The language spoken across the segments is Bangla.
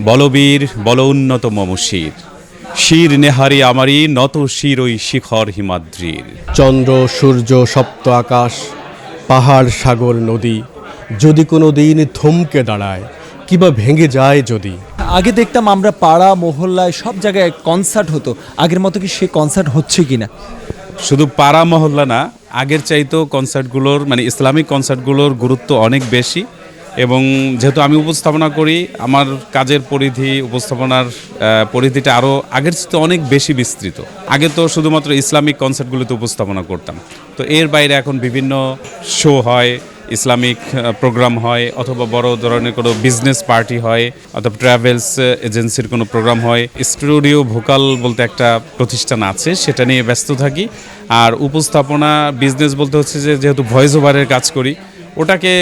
বলবীর বল উন্নত মম শির। শির নেহারি আমারই নত শির ওই শিখর হিমাদ্রির। চন্দ্র সূর্য সপ্ত আকাশ পাহাড় সাগর নদী যদি কোনো দিন থমকে দাঁড়ায় কিবা ভেঙে যায় যদি। আগে দেখতাম আমরা পাড়া মহল্লায় সব জায়গায় কনসার্ট হতো। আগের মতো কি সে কনসার্ট হচ্ছে কি না শুধু পাড়া মহল্লা না আগের চাইতেও কনসার্টগুলোর মানে ইসলামিক কনসার্টগুলোর গুরুত্ব অনেক বেশি। এবং যেহেতু আমি উপস্থাপনা করি, আমার কাজের পরিধি, উপস্থাপনার পরিধিটা আরও আগের চেয়ে অনেক বেশি বিস্তৃত। আগে তো শুধুমাত্র ইসলামিক কনসার্টগুলোতে উপস্থাপনা করতাম। তো এর বাইরে এখন বিভিন্ন শো হয়, ইসলামিক প্রোগ্রাম হয়, অথবা বড় ধরনের কোনো বিজনেস পার্টি হয়, অথবা ট্রাভেলস এজেন্সির কোনো প্রোগ্রাম হয়। স্টুডিও ভোকাল বলতে একটা প্রতিষ্ঠান আছে, সেটা নিয়ে ব্যস্ত থাকি। আর উপস্থাপনা বিজনেস বলতে হচ্ছে যে, যেহেতু ভয়েস ওভারের কাজ করি ওটাকে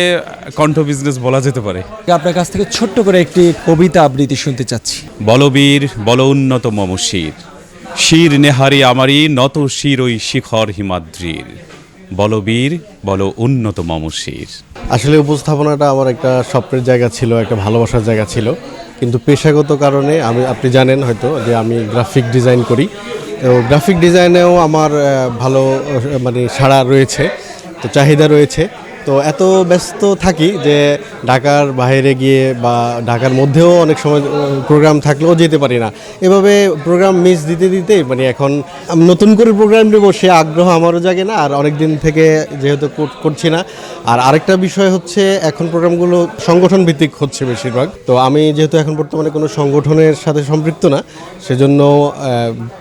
কণ্ঠ বিজনেস বলা যেতে পারে। আপনার কাছ থেকে ছোট্ট করে একটি কবিতা আবৃত্তি শুনতে চাচ্ছি। বলবীর বল উন্নত মম শির। শির নেহারি আমারই নত শির ওই শিখর হিমাদ্রির। বলবীর বল উন্নত মম শির। আসলে উপস্থাপনাটা আমার একটা স্বপ্নের জায়গা ছিল একটা ভালোবাসার জায়গা ছিল। কিন্তু পেশাগত কারণে আমি আপনি জানেন হয়তো যে আমি গ্রাফিক ডিজাইন করি। তো গ্রাফিক ডিজাইনেও আমার ভালো মানে সাড়া রয়েছে তো চাহিদা রয়েছে। তো এত ব্যস্ত থাকি যে ঢাকার বাইরে গিয়ে বা ঢাকার মধ্যেও অনেক সময় প্রোগ্রাম থাকলেও যেতে পারি না। এভাবে প্রোগ্রাম মিস দিতে দিতে মানে এখন নতুন করে প্রোগ্রাম নেব সে আগ্রহ আমারও জাগে না, আর অনেক দিন থেকে যেহেতু করছি না। আর আরেকটা বিষয় হচ্ছে এখন প্রোগ্রামগুলো সংগঠন ভিত্তিক হচ্ছে বেশিরভাগ। তো আমি যেহেতু এখন বর্তমানে কোনো সংগঠনের সাথে সম্পৃক্ত না, সেজন্য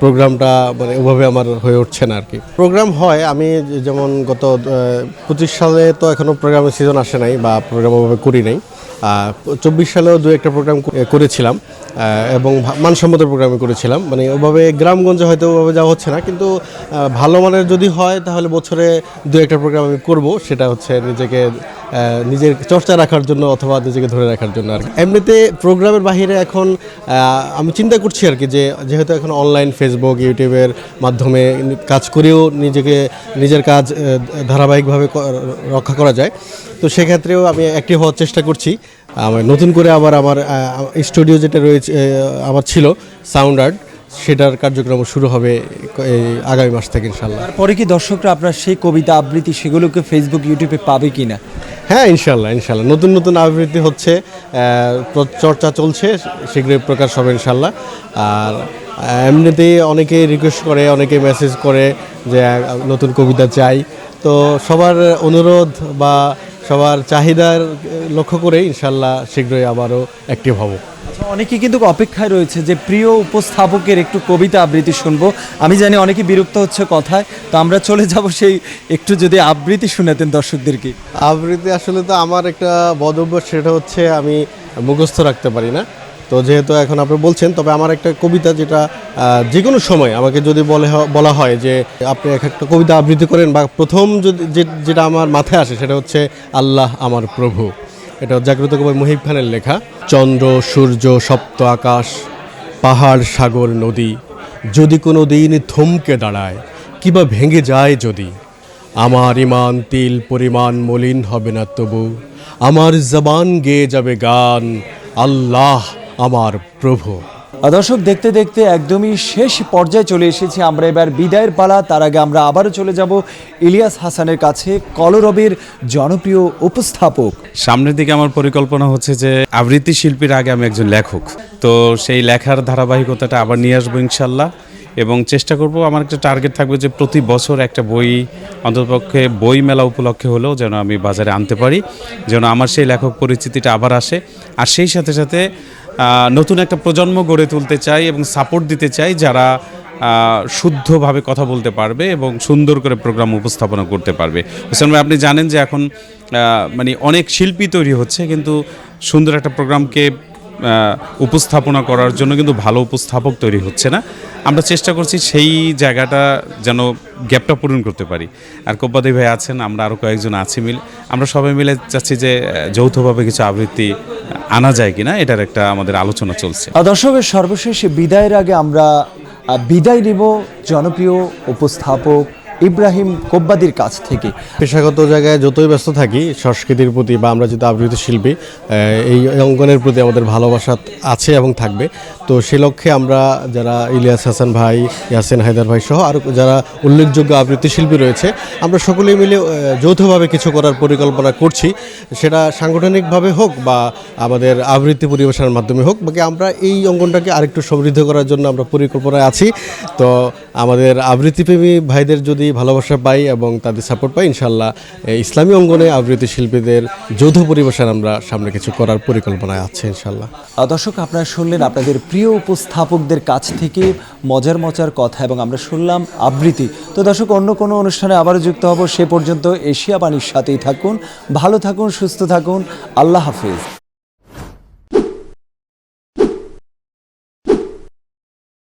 প্রোগ্রামটা মানে ওভাবে আমার হয়ে উঠছে না আর কি। প্রোগ্রাম হয়, আমি যেমন গত পঁচিশ সালে তো এখনও প্রোগ্রামের সিজন আসে নাই বা প্রোগ্রাম ওভাবে করি নাই। চব্বিশ সালেও দু একটা প্রোগ্রাম করেছিলাম। এবং মানসম্মত প্রোগ্রামে করেছিলাম। মানে ওভাবে গ্রামগঞ্জে হয়তো ওভাবে যাওয়া হচ্ছে না, কিন্তু ভালো মানের যদি হয়, তাহলে বছরে দু একটা প্রোগ্রাম আমি করব। সেটা হচ্ছে নিজেকে নিজের চর্চা রাখার জন্য অথবা নিজেকে ধরে রাখার জন্য আর। এমনিতে প্রোগ্রামের বাহিরে এখন আমি চিন্তা করছি আর কি যে, যেহেতু এখন অনলাইন ফেসবুক ইউটিউবের মাধ্যমে কাজ করেও নিজেকে, নিজের কাজ ধারাবাহিকভাবে রক্ষা করা যায়। তো সেক্ষেত্রেও আমি অ্যাক্টিভ হওয়ার চেষ্টা করছি। আমার নতুন করে আবার আমার স্টুডিও যেটা রয়েছে আমার ছিল সাউন্ড আর্ট সেটার কার্যক্রম শুরু হবে এই আগামী মাস থেকে ইনশাল্লাহ তারপরে কি দর্শকরা আপনার সেই কবিতা আবৃত্তি সেগুলোকে ফেসবুক ইউটিউবে পাবে কি না হ্যাঁ ইনশাল্লাহ ইনশাল্লাহ নতুন নতুন আবৃত্তি হচ্ছে চর্চা চলছে শীঘ্রই প্রকাশ হবে ইনশাল্লাহ আর এমনিতেই অনেকে রিকোয়েস্ট করে অনেকে মেসেজ করে যে নতুন কবিতা চাই। তো সবার অনুরোধ বা সবার চাহিদার লক্ষ্য করে ইনশাল্লাহ শীঘ্রই আবারও অ্যাক্টিভ হব। আচ্ছা, অনেকে কিন্তু অপেক্ষায় রয়েছে যে প্রিয় উপস্থাপকের একটু কবিতা আবৃত্তি শুনব। আমি জানি অনেকে বিরক্ত হচ্ছে কথায় তো আমরা চলে যাব সেই একটু যদি আবৃত্তি শোনাতেন দর্শকদেরকে। আবৃত্তি আসলে তো আমার একটা বদ অভ্যাস সেটা হচ্ছে আমি মুখস্থ রাখতে পারি না। তো যেহেতু এখন আপনি বলছেন, তবে আমার একটা কবিতা যেটা যে কোনো সময় আমাকে যদি বলে বলা হয় যে আপনি এক একটা কবিতা আবৃত্তি করেন বা প্রথম যদি যেটা আমার মাথায় আসে সেটা হচ্ছে, আল্লাহ আমার প্রভু। এটা জাগ্রত কবি মুহিব খানের লেখা, চন্দ্র, সূর্য, সপ্ত আকাশ, পাহাড়, সাগর, নদী, যদি কোনো দিন থমকে দাঁড়ায়, কিবা ভেঙে যায় যদি, আমার ইমান তিল পরিমাণ মলিন হবে না তবু, আমার জবান গেয়ে যাবে গান, আল্লাহ আমার প্রভু। দর্শক, দেখতে দেখতে একদমই শেষ পর্যায়ে চলে এসেছি আমরা। এবার বিদায়ের পালা, তার আগে আমরা আবারও চলে যাব ইলিয়াস হাসানের কাছে, কলরবের জনপ্রিয় উপস্থাপক। সামনের দিকে আমার পরিকল্পনা হচ্ছে যে আবৃত্তি শিল্পীর আগে আমি একজন লেখক। তো সেই লেখার ধারাবাহিকতাটা আবার নিয়ে আসব ইনশাল্লাহ। এবং চেষ্টা করব, আমার একটা টার্গেট থাকবে যে প্রতি বছর একটা বই অন্ততপক্ষে বই মেলা উপলক্ষে হলেও যেন আমি বাজারে আনতে পারি, যেন আমার সেই লেখক পরিচিতিটা আবার আসে। আর সেই সাথে সাথে নতুন একটা প্রজন্ম গড়ে তুলতে চাই এবং সাপোর্ট দিতে চাই যারা শুদ্ধভাবে কথা বলতে পারবে এবং সুন্দর করে প্রোগ্রাম উপস্থাপনা করতে পারবে। হোসেন ভাই, আপনি জানেন যে এখন মানে অনেক শিল্পী তৈরি হচ্ছে, কিন্তু সুন্দর একটা প্রোগ্রামকে উপস্থাপনা করার জন্য কিন্তু ভালো উপস্থাপক তৈরি হচ্ছে না। আমরা চেষ্টা করছি সেই জায়গাটা যেন গ্যাপটা পূরণ করতে পারি। আর কোপাদি ভাই আছেন, আমরা আরও কয়েকজন আছি মিল। আমরা সবাই মিলে চাচ্ছি যে যৌথভাবে কিছু আবৃত্তি আনা যায় কিনা, এটার একটা আমাদের আলোচনা চলছে। দর্শকের সর্বশেষ বিদায়ের আগে আমরা বিদায় নিব জনপ্রিয় উপস্থাপক ইব্রাহিম কোব্বাদির কাছ থেকে। পেশাগত জায়গায় যতই ব্যস্ত থাকি, সংস্কৃতির প্রতি বা আমরা যেহেতু আবৃত্তি শিল্পী এই অঙ্গনের প্রতি আমাদের ভালোবাসা আছে এবং থাকবে। তো সে লক্ষ্যে আমরা যারা ইলিয়াস হাসান ভাই, ইয়াসিন হায়দার ভাই সহ আরও যারা উল্লেখযোগ্য আবৃত্তি শিল্পী রয়েছে, আমরা সকলেই মিলে যৌথভাবে কিছু করার পরিকল্পনা করছি। সেটা সাংগঠনিকভাবে হোক বা আমাদের আবৃত্তি পরিবেশনের মাধ্যমে হোক, বাকি আমরা এই অঙ্গনটাকে আরেকটু সমৃদ্ধ করার জন্য আমরা পরিকল্পনায় আছি। তো আমাদের আবৃত্তিপ্রেমী ভাইদের যদি ভালোবাসা পাই এবং তাদের সাপোর্ট পাই, ইনশাল্লাহ ইসলামী অঙ্গনে আবৃত্তি শিল্পীদের যৌথ পরিবেশন আমরা সামনে কিছু করার পরিকল্পনায় আছে, ইনশাল্লাহ। দর্শক, আপনারা শুনলেন আপনাদের প্রিয় উপস্থাপকদের কাছ থেকে মজার মজার কথা এবং আমরা শুনলাম আবৃত্তি। তো দর্শক, অন্য কোনো অনুষ্ঠানে আবারও যুক্ত হব, সে পর্যন্ত এশিয়া বাণীর সাথেই থাকুন, ভালো থাকুন, সুস্থ থাকুন, আল্লাহ হাফিজ।